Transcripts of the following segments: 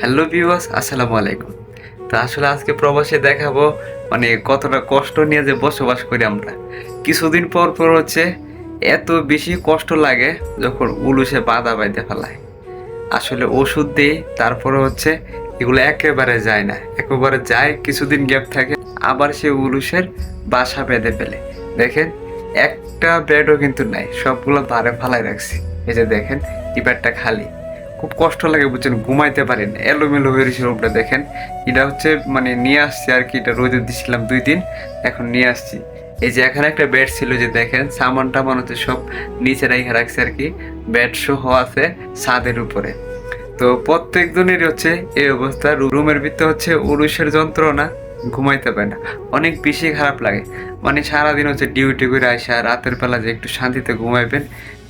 Hello viewers, আসসালামু আলাইকুম। তো আসলে আজকে প্রবাসে দেখাবো মানে কতটা কষ্ট নিয়ে যে বসবাস করি আমরা। কিছুদিন পর পর হচ্ছে এত বেশি কষ্ট লাগে যখন উলুসে বাধা বাইতে ফেলায়। আসলে ওষুধ দিই, তারপরে হচ্ছে এগুলো একেবারে যায় না। একেবারে যায়, কিছুদিন গ্যাপ থাকে, আবার সে উলুসের বাসা বেঁধে ফেলে। দেখেন, একটা বেডও কিন্তু নাই, সবগুলো ধারে ফালাই রাখছি। এই যে দেখেন, এই বেডটা খালি। খুব কষ্ট লাগে বুঝছেন, ঘুমাইতে পারেন এলোমেলো হয়ে রয়েছে রুমটা, দেখেন। এটা হচ্ছে মানে নিয়ে আসছি আর কি, এটা রোদে দিছিলাম দুই দিন, এখন নিয়ে আসছি। এই যে এখানে একটা বেড ছিল যে দেখেন, সামান টামান হচ্ছে সব নিচে রেখে রাখছে আর কি বেড সহ আছে ছাদের উপরে। তো প্রত্যেক দিনেরই হচ্ছে এই অবস্থা রুমের ভিতরে হচ্ছে উরুষের যন্ত্রণা, ঘুমাইতে পারে না। অনেক বেশি খারাপ লাগে। মানে সারাদিন হচ্ছে ডিউটি করে আসা রাতের বেলা যে একটু শান্তিতে ঘুমাইবেন,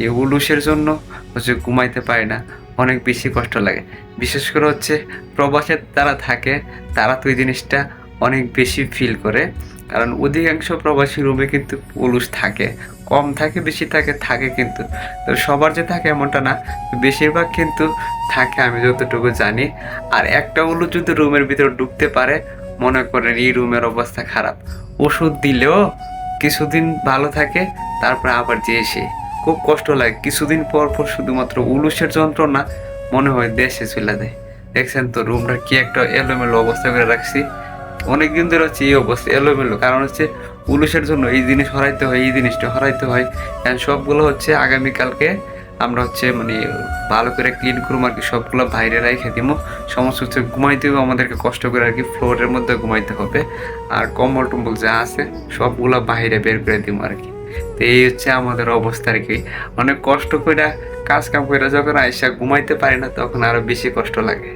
এই উলুসের জন্য হচ্ছে ঘুমাইতে পারে না। অনেক বেশি কষ্ট লাগে। বিশেষ করে হচ্ছে প্রবাসে তারা থাকে, তারা তো এই জিনিসটা অনেক বেশি ফিল করে। কারণ অধিকাংশ প্রবাসী রুমে কিন্তু পুরুষ থাকে, কম থাকে, বেশি থাকে থাকে কিন্তু। তো সবার যে থাকে এমনটা না, বেশিরভাগ কিন্তু থাকে, আমি যতটুকু জানি। আর একটা উলু যদি রুমের ভিতরে ঢুকতে পারে, মনে করেন এই রুমের অবস্থা খারাপ, ওষুধ দিলেও কিছুদিন ভালো থাকে, তারপরে আবার যে এসে খুব কষ্ট লাগে। কিছুদিন পর পর শুধুমাত্র উলুসের যন্ত্রণা মনে হয় দেশে চলে দেয় দেখছেন তো, রুমটা কি একটা এলোমেলো অবস্থা করে রাখছি। অনেক দিন ধরে হচ্ছে এই অবস্থা, এলোমেলো। কারণ হচ্ছে পুলিশের জন্য এই জিনিস হরাইতে হয়, এই জিনিসটা হরাইতে হয়। And সবগুলো হচ্ছে আগামীকালকে আমরা হচ্ছে মানে ভালো করে ক্লিন করব আর কি, সবগুলো বাইরে রেখে দিব সমস্ত হচ্ছে ঘুমাইতেও আমাদেরকে কষ্ট করে আর কি ফ্লোরের মধ্যে ঘুমাইতে হবে। আর কম্বল টম্বল যা আছে, সবগুলো বাইরে বের করে দিব আর কি। তো এই হচ্ছে আমাদের অবস্থা আর কি। অনেক কষ্ট করে কাজ কাম করে যখন আইসা ঘুমাইতে পারি না, তখন আরও বেশি কষ্ট লাগে।